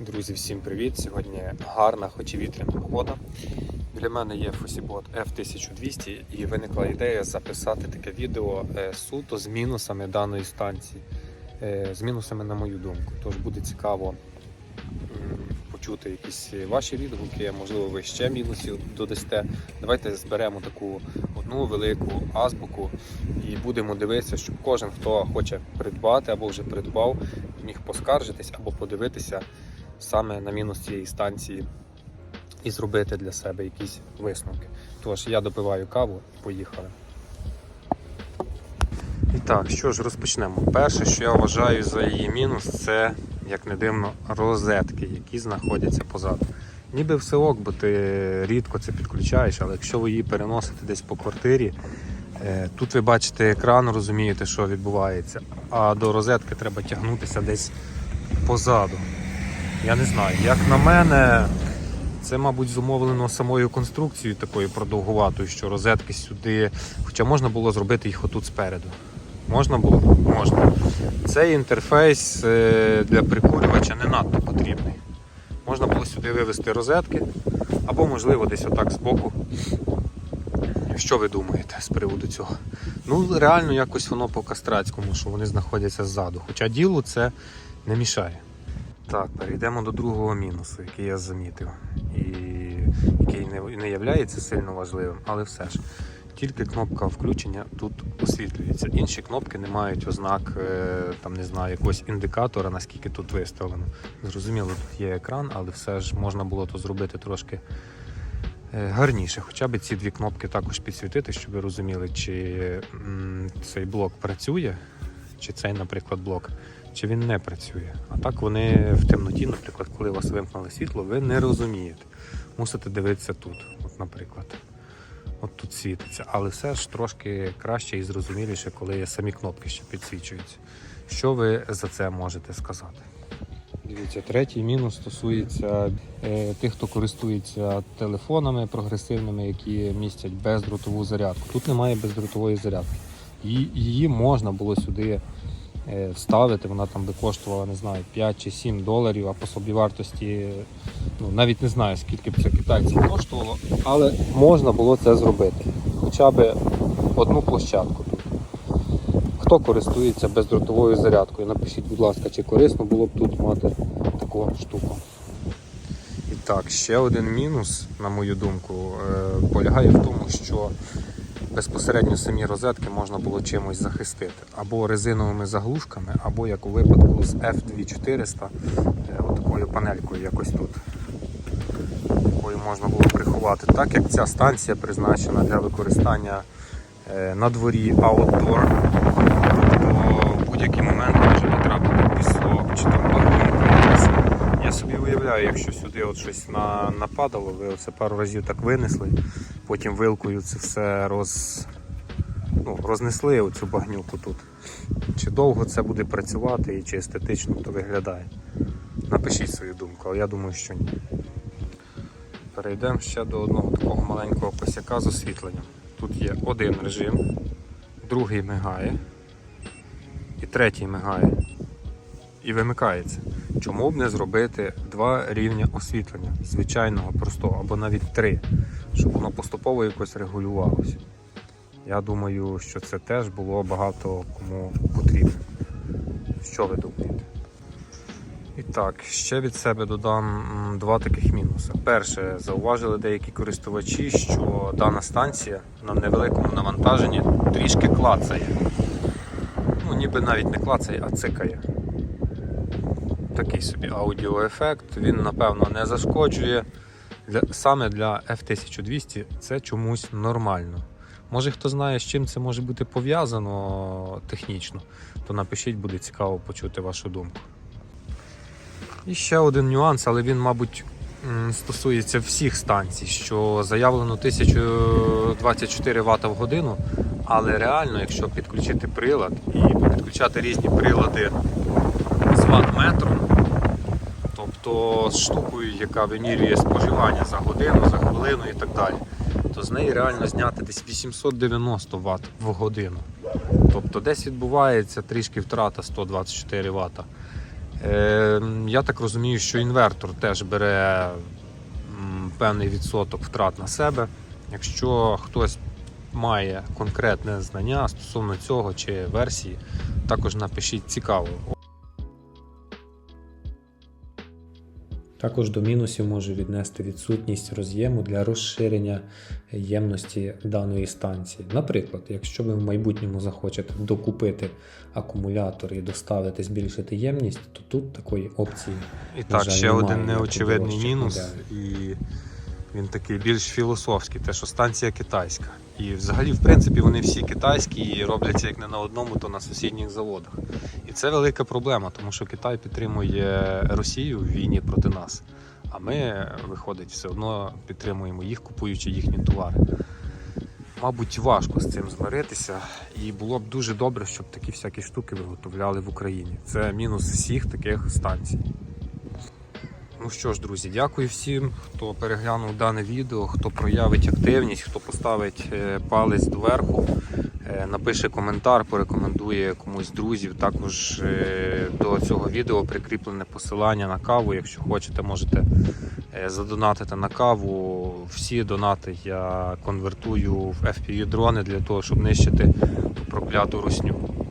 Друзі, всім привіт! Сьогодні гарна, хоч і вітряна погода. Біля мене є Фосібот F1200 і виникла ідея записати таке відео е, суто з мінусами даної станції, е, з мінусами на мою думку. Тож буде цікаво почути якісь ваші відгуки, можливо, ви ще мінусів додасте. Давайте зберемо таку одну велику азбуку і будемо дивитися, щоб кожен, хто хоче придбати або вже придбав, міг поскаржитись або подивитися саме на мінус цієї станції і зробити для себе якісь висновки. Тож я допиваю каву і поїхали. І так, що ж розпочнемо. Перше, що я вважаю за її мінус, це, як не дивно, розетки, які знаходяться позаду. Ніби все ок, бо ти рідко це підключаєш, але якщо ви її переносите десь по квартирі, е, тут ви бачите екран, розумієте, що відбувається, а до розетки треба тягнутися десь позаду. Я не знаю, як на мене, це, мабуть, зумовлено самою конструкцією такою продовгуватою, що розетки сюди. Хоча можна було зробити їх отут спереду. Можна було? Можна. Цей інтерфейс е, для прикурювача не надто потрібний. Можна було сюди вивести розетки, або, можливо, десь отак збоку. Що ви думаєте з приводу цього? Ну, реально якось воно по кастрацькому, що вони знаходяться ззаду. Хоча ділу це не мішає. Так, перейдемо до другого мінусу, який я замітив, і який не, не являється сильно важливим, але все ж. Тільки кнопка включення тут освітлюється. Інші кнопки не мають ознак, е, там не знаю, якогось індикатора, наскільки тут виставлено. Зрозуміло, тут є екран, але все ж можна було то зробити трошки е, гарніше. Хоча б ці дві кнопки також підсвітити, щоб ви розуміли, чи цей блок працює, чи цей, наприклад, блок чи він не працює. А так вони в темноті, наприклад, коли у вас вимкнули світло, ви не розумієте. Мусите дивитися тут, от, наприклад. От тут світиться. Але все ж трошки краще і зрозуміліше, коли самі кнопки ще підсвічуються. Що ви за це можете сказати? Дивіться, третій мінус стосується е, тих, хто користується телефонами прогресивними, які містять бездротову зарядку. Тут немає бездротової зарядки. Її, можна було сюди е, вставити, вона там би коштувала, не знаю, 5 чи 7 доларів, а по собівартості, ну навіть не знаю, скільки б це китайців коштувало, але можна було це зробити. Хоча б одну площадку тут. Хто користується бездротовою зарядкою? Напишіть, будь ласка, чи корисно було б тут мати таку штуку. І так, ще один мінус, на мою думку, е, полягає в тому, що безпосередньо самі розетки можна було чимось захистити. Або резиновими заглушками, або як у випадку з F2400, е, отакою панелькою якось тут. Якою можна було приховати. Так як ця станція призначена для використання е, на дворі outdoor, то в будь-який момент може потрапити пісок чи там багнюка. Уявляю, якщо сюди от щось на, нападало, ви оце пару разів так винесли, потім вилкою це все роз, ну, рознесли оцю багнюку тут. Чи довго це буде працювати і чи естетично то виглядає? Напишіть свою думку, але я думаю, що ні. Перейдемо ще до одного такого маленького косяка з освітленням. Тут є один режим, другий мигає, і третій мигає. І вимикається. Чому б не зробити два рівня освітлення, звичайного, простого, або навіть три, щоб воно поступово якось регулювалося. Я думаю, що це теж було багато кому потрібно. Що ви думаєте? І так, ще від себе додам два таких мінуси. Перше, зауважили деякі користувачі, що дана станція на невеликому навантаженні трішки клацає. Ну, ніби навіть не клацає, а цикає. Такий собі аудіоефект, він напевно не зашкоджує. Для, саме для F1200 це чомусь нормально. Може хто знає, з чим це може бути пов'язано технічно, то напишіть, буде цікаво почути вашу думку. І ще один нюанс, але він, мабуть, стосується всіх станцій, що заявлено 1024 Вт в годину, але реально, якщо підключити прилад і підключати різні прилади з ватметром, тобто з штукою, яка вимірює споживання за годину, за хвилину і так далі, то з неї реально зняти десь 890 Вт в годину. Тобто десь відбувається трішки втрата 124 Вт. Е, я так розумію, що інвертор теж бере певний відсоток втрат на себе. Якщо хтось має конкретне знання стосовно цього чи версії, також напишіть цікаво. Також до мінусів може віднести відсутність роз'єму для розширення ємності даної станції. Наприклад, якщо ви в майбутньому захочете докупити акумулятор і доставити, збільшити ємність, то тут такої опції. І так, жаль, ще немає, один неочевидний мінус, і він такий більш філософський, те, що станція китайська. І взагалі, в принципі, вони всі китайські і робляться як не на одному, то на сусідніх заводах. І це велика проблема, тому що Китай підтримує Росію в війні проти нас. А ми, виходить, все одно підтримуємо їх, купуючи їхні товари. Мабуть, важко з цим змиритися, і було б дуже добре, щоб такі всякі штуки виготовляли в Україні. Це мінус всіх таких станцій. Ну що ж, друзі, дякую всім, хто переглянув дане відео, хто проявить активність, хто поставить е, палець доверху, е, напише коментар, порекомендує комусь друзів. Також е, до цього відео прикріплене посилання на каву. Якщо хочете, можете задонатити на каву. Всі донати я конвертую в FPV дрони для того, щоб нищити прокляту русню.